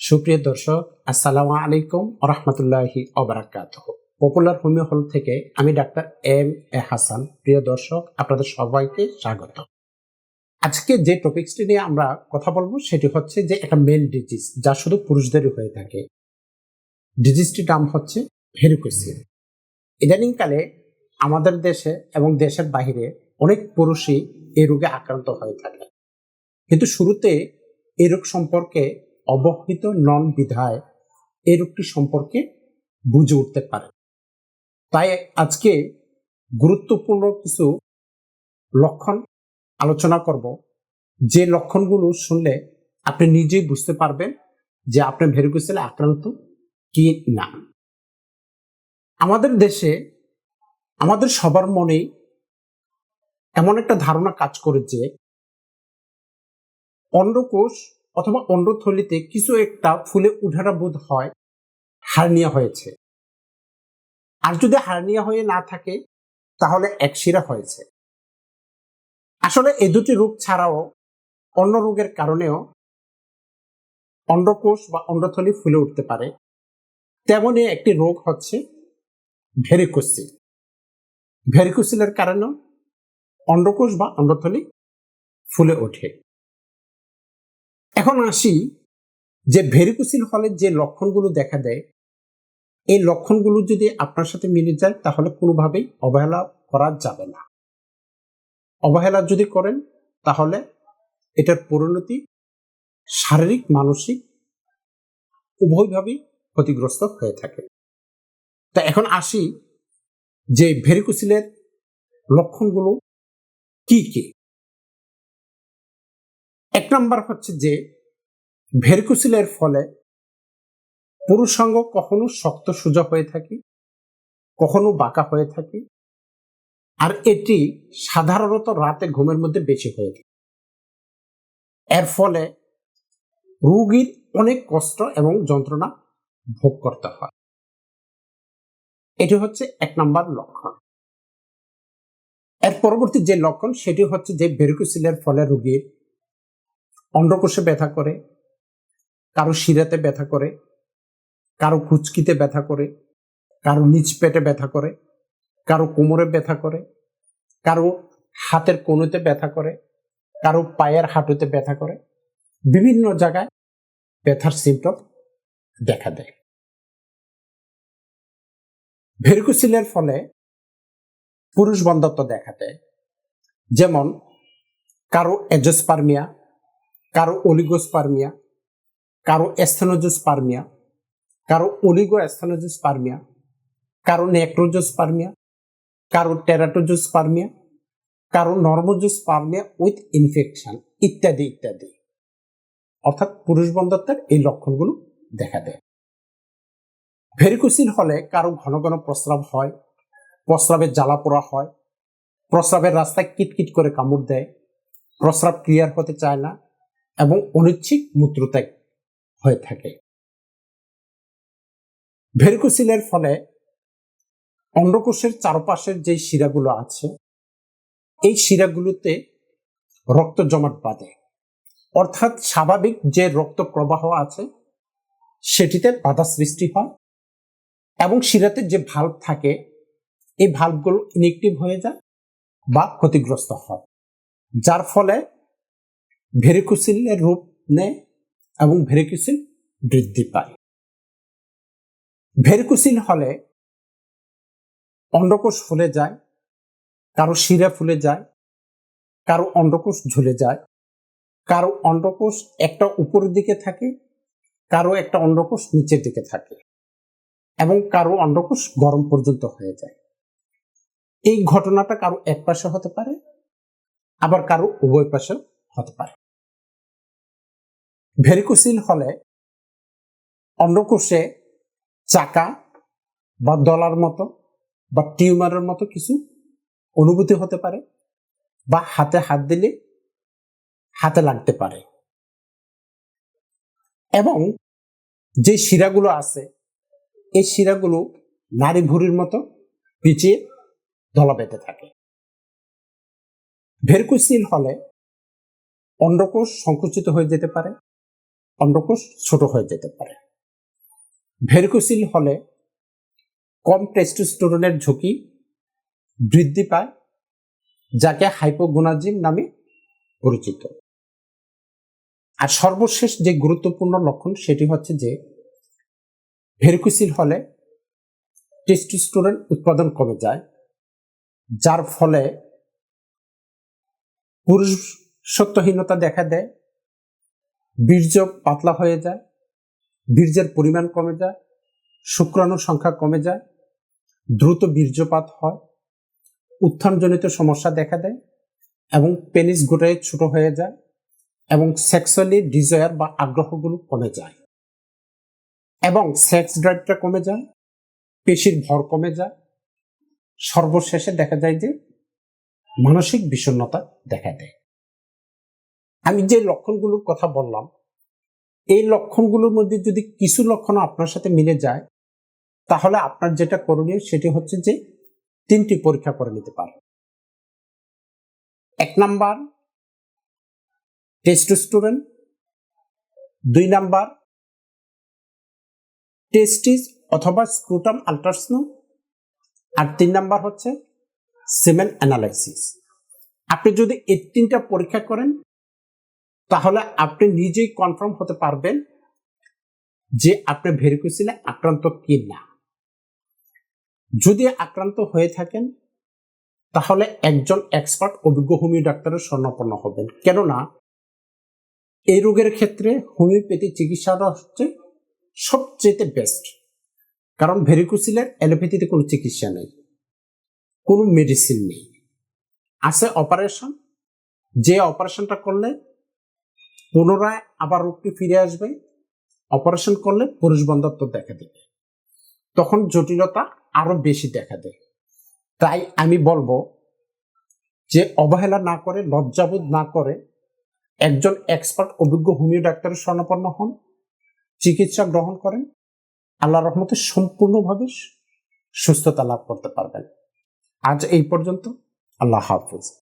সুপ্রিয় দর্শক, আসসালামু আলাইকুম রহমতুল্লাহি অবরাকাত পপুলার হোমিও হল থেকে আমি ডাক্তার এম এ হাসান। প্রিয় দর্শক, আপনাদের সবাইকে স্বাগত। আজকে যে টপিকসটি নিয়ে আমরা কথা বলব সেটি হচ্ছে যে একটা মেল ডিজিজ যা শুধু পুরুষদেরই হয়ে থাকে। ডিজিজটির নাম হচ্ছে ভেরিকোসিল ইদানিংকালে আমাদের দেশে এবং দেশের বাহিরে অনেক পুরুষই এই রোগে আক্রান্ত হয়ে থাকে। কিন্তু শুরুতে এই রোগ সম্পর্কে অবহিত নন বিধায় এই রোগটি সম্পর্কে বুঝে উঠতে পারে? তাই আজকে গুরুত্বপূর্ণ কিছু লক্ষণ আলোচনা করব। যে লক্ষণগুলো শুনলে আপনি নিজেই বুঝতে পারবেন যে আপনি ভেরিকোসেলে আক্রান্ত কি না। আমাদের দেশে, আমাদের সবার মনেই এমন একটা ধারণা কাজ করে যে অন্ডকোষ অথবা অন্ডথলিতে কিছু একটা ফুলে উঠাটা বোধ হয় হার্নিয়া হয়েছে। আর যদি হার্নিয়া হয়ে না থাকে, তাহলে একশিরা হয়েছে। আসলে এ দুটি রোগ ছাড়াও অন্য রোগের কারণেও অন্ডকোষ বা অন্ডথলি ফুলে উঠতে পারে। তেমনই একটি রোগ হচ্ছে ভেরিকোসিল। ভেরিকোসিলের কারণেও অন্ডকোষ বা অন্ডথলি ফুলে ওঠে। এখন আসি যে ভেরিকোসিল হলে যে লক্ষণগুলো দেখা দেয়, এই লক্ষণগুলো যদি আপনার সাথে মিলে যায়, তাহলে কোনোভাবেই অবহেলা করা যাবে না। অবহেলা যদি করেন, তাহলে এটার পরিণতি শারীরিক, মানসিক উভয়ভাবেই ক্ষতিগ্রস্ত হয়ে থাকে। তা এখন আসি যে ভেরিকোসিলের লক্ষণগুলো কি কি? এক নম্বর হচ্ছে যে, ভেরকুসিলের ফলে পুরুষাঙ্গ কখনো শক্ত সোজা হয়ে থাকে, কখনো বাঁকা হয়ে থাকে, আর এটি সাধারণত রাতে ঘুমের মধ্যে বেশি হয়ে থাকে। এর ফলে রুগীর অনেক কষ্ট এবং যন্ত্রণা ভোগ করতে হয়। এটি হচ্ছে এক নম্বর লক্ষণ। এর পরবর্তী যে লক্ষণ, সেটি হচ্ছে যে, ভেরিকোসিলের ফলে রোগীর অন্ডকোষে ব্যথা করে, কারও শিরাতে ব্যথা করে, কারও কুচকিতে ব্যথা করে, কারও নিচ পেটে ব্যথা করে, কারও কোমরে ব্যথা করে, কারও হাতের কোনোতে ব্যথা করে, কারও পায়ের হাঁটুতে ব্যথা করে, বিভিন্ন জায়গায় ব্যথার সিমটম দেখা দেয়। ভেরিকোসিলের ফলে পুরুষ বন্ধত্ব দেখা দেয়। যেমন, কারও এজোস্পার্মিয়া কারও অলিগোস্পার্মিয়া, কারও অ্যাস্থেনোজোস্পার্মিয়া, কারও অলিগো অ্যাস্থেনোজোস্পার্মিয়া কারও নেক্রোজোস্পার্মিয়া, কারও টেরাটোজোস্পার্মিয়া, কারও নর্মোজোস্পার্মিয়া উইথ ইনফেকশন ইত্যাদি ইত্যাদি। অর্থাৎ পুরুষ বন্ধত্বের এই লক্ষণগুলো দেখা দেয়। ভেরিকোসিল হলে কারও ঘন ঘন প্রস্রাব হয়, প্রস্রাবের জ্বালা পোড়া হয়, প্রস্রাবের রাস্তায় কিটকিট করে কামড় দেয়, প্রস্রাব ক্লিয়ার হতে চায় না এবং অনিচ্ছিক মূত্রত্যাগ হয়ে থাকে। ভেরিকোসিলের ফলে অন্ডকোষের চারপাশের যে শিরাগুলো আছে, এই শিরাগুলোতে রক্ত জমাট বাঁধে। অর্থাৎ স্বাভাবিক যে রক্ত প্রবাহ আছে, সেটিতে বাধা সৃষ্টি হয় এবং শিরাতে যে ভাল্ব থাকে, এই ভাল্বগুলো ইনেকটিভ হয়ে যায় বা ক্ষতিগ্রস্ত হয়। যার ফলে ভেরিকোসিলের রূপ নেয় এবং ভেরিকোসিল বৃদ্ধি পায়। ভেরিকোসিল হলে অন্ডকোষ ফুলে যায়, কারও শিরা ফুলে যায়, কারও অন্ডকোষ ঝুলে যায়, কারও অন্ডকোষ একটা উপরের দিকে থাকে, কারও একটা অন্ডকোষ নিচের দিকে থাকে এবং কারও অন্ডকোষ গরম পর্যন্ত হয়ে যায়। এই ঘটনাটা কারও এক পাশে হতে পারে, আবার কারও উভয় পাশে হতে পারে। ভেরিকোসিল হলে অন্ডকোষে চাকা বা দলার মতো বা টিউমারের মতো কিছু অনুভূতি হতে পারে বা হাতে হাত দিলে হাতে লাগতে পারে। এবং যে শিরাগুলো আছে, এই শিরাগুলো নারী ভুরির মতো পিছিয়ে দলা পেতে থাকে। ভেরকুসিল হলে অন্ডকোষ সংকুচিত হয়ে যেতে পারে। অন্ডকোষ ছোট হয়ে যেতে পারে। ভেরিকোসিল হলে কম টেস্টোস্টেরনের ঝুঁকি বৃদ্ধি পায়, যাকে হাইপোগোনাজিম নামে পরিচিত। আর সর্বশেষ যে গুরুত্বপূর্ণ লক্ষণ সেটি হচ্ছে যে, ভেরিকোসিল হলে টেস্টোস্টেরন উৎপাদন কমে যায়, যার ফলে পুরুষ পুরুষত্বহীনতা দেখা দেয় বীর্য পাতলা হয়ে যায়, বীর্যের পরিমাণ কমে যায়, শুক্রাণুর সংখ্যা কমে যায়, দ্রুত বীর্যপাত হয়, উত্থানজনিত সমস্যা দেখা দেয় এবং পেনিস গোটায় ছোট হয়ে যায় এবং সেক্সুয়ালি ডিজায়ার বা আগ্রহগুলো কমে যায় এবং সেক্স ড্রাইভটা কমে যায়, পেশির ভর কমে যায়। সর্বশেষে দেখা যায় যে মানসিক বিষণ্ণতা দেখা দেয়। আমি যে লক্ষণগুলোর কথা বললাম, এই লক্ষণগুলোর মধ্যে যদি কিছু লক্ষণ আপনার সাথে মিলে যায়, তাহলে আপনার যেটা করণীয় সেটি হচ্ছে যে তিনটি পরীক্ষা করে নিতে পারে এক নাম্বার টেস্টোস্টেরন দুই নাম্বার টেস্টিস অথবা স্ক্রুটাম আল্ট্রাসাউন্ড আর তিন নাম্বার হচ্ছে সেমেন অ্যানালাইসিস আপনি যদি এই তিনটা পরীক্ষা করেন তাহলে আপনি নিজেই কনফার্ম হতে পারবেন যে আপনি ভেরিকোসিলে আক্রান্ত কি না যদি আক্রান্ত হয়ে থাকেন, তাহলে একজন এক্সপার্ট অভিজ্ঞ হোমিও ডাক্তারের স্বর্ণপন্ন হবেন। কেননা, এই রোগের ক্ষেত্রে হোমিওপ্যাথি চিকিৎসাটা হচ্ছে সবচেয়ে বেস্ট কারণ ভেরিকোসিলের অ্যালোপ্যাথিতে কোনো চিকিৎসা নেই, কোনো মেডিসিন নেই। আছে অপারেশন যে অপারেশনটা করলে পুনরায় আবার রোগটি ফিরে আসবে। অপারেশন করলে পুরুষ বন্ধত্ব দেখা দেবে। তখন জটিলতা আরও বেশি দেখা দেয়। তাই আমি বলব যে, অবহেলা না করে, লজ্জাবোধ না করে একজন এক্সপার্ট অভিজ্ঞ হোমিও ডাক্তারের স্বর্ণপন্ন হন, চিকিৎসা গ্রহণ করেন আল্লাহ রহমতে সম্পূর্ণভাবে সুস্থতা লাভ করতে পারবেন। আজ এই পর্যন্ত, আল্লাহ হাফিজ।